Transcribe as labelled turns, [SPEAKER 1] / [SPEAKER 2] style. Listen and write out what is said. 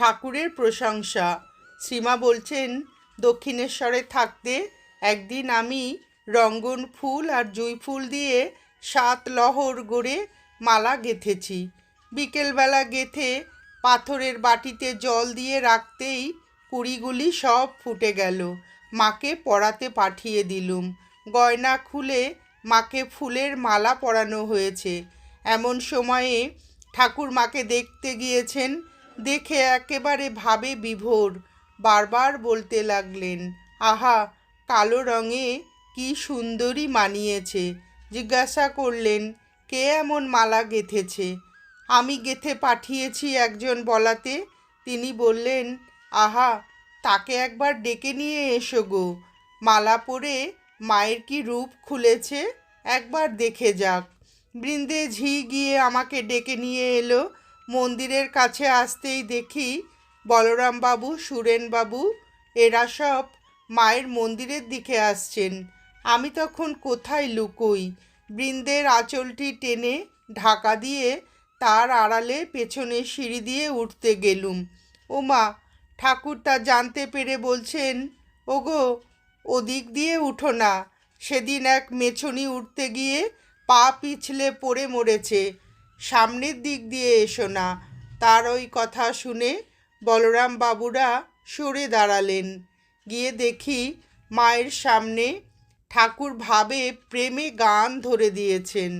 [SPEAKER 1] ঠাকুরের প্রশংসা। শ্রীমা বলছেন, দক্ষিণেশ্বরে থাকতে একদিন আমি রঙ্গন ফুল আর জুঁই ফুল দিয়ে সাত লহর গড়ে মালা গেঁথেছি। বিকেলবেলা গেঁথে পাথরের বাটিতে জল দিয়ে রাখতেই কুড়িগুলি সব ফুটে গেল। মাকে পরাতে পাঠিয়ে দিলুম। গয়না খুলে মাকে ফুলের মালা পরানো হয়েছে। এমন সময়ে ঠাকুর মাকে দেখতে গিয়েছেন দেখে একেবারে ভাবে বিভোর। বারবার বলতে লাগলেন, আহা, কালো রঙে কি সুন্দরী মানিয়েছে। জিজ্ঞাসা করলেন, কে এমন মালা গেঁথেছে? আমি গেথে পাঠিয়েছি একজন বলাতে। তিনি বললেন, আহা, তাকে একবার ডেকে নিয়ে এসো গো। মালা পরে মায়ের কি রূপ খুলেছে? একবার দেখে যাক। বৃন্দে ঝি গিয়ে আমাকে ডেকে নিয়ে এলো। মন্দিরের কাছে আসতেই দেখি বলরামবাবু, সুরেনবাবু, এরা সব মায়ের মন্দিরের দিকে আসছেন। আমি তখন কোথায় লুকোই? বৃন্দের আঁচলটি টেনে ঢাকা দিয়ে তার আড়ালে পেছনে সিঁড়ি দিয়ে উঠতে গেলুম। ওমা, ঠাকুর তা জানতে পেরে বলছেন, ওগো, ওদিক দিয়ে উঠো না। সেদিন এক মেছনি উঠতে গিয়ে পা পিছলে পড়ে মরেছে। সামনের দিক দিয়ে এসো না। তার ওই কথা শুনে বলরাম বাবুরা সরে দাঁড়ালেন। গিয়ে দেখি মায়ের সামনে ঠাকুর ভাবে প্রেমে গান ধরে দিয়েছেন।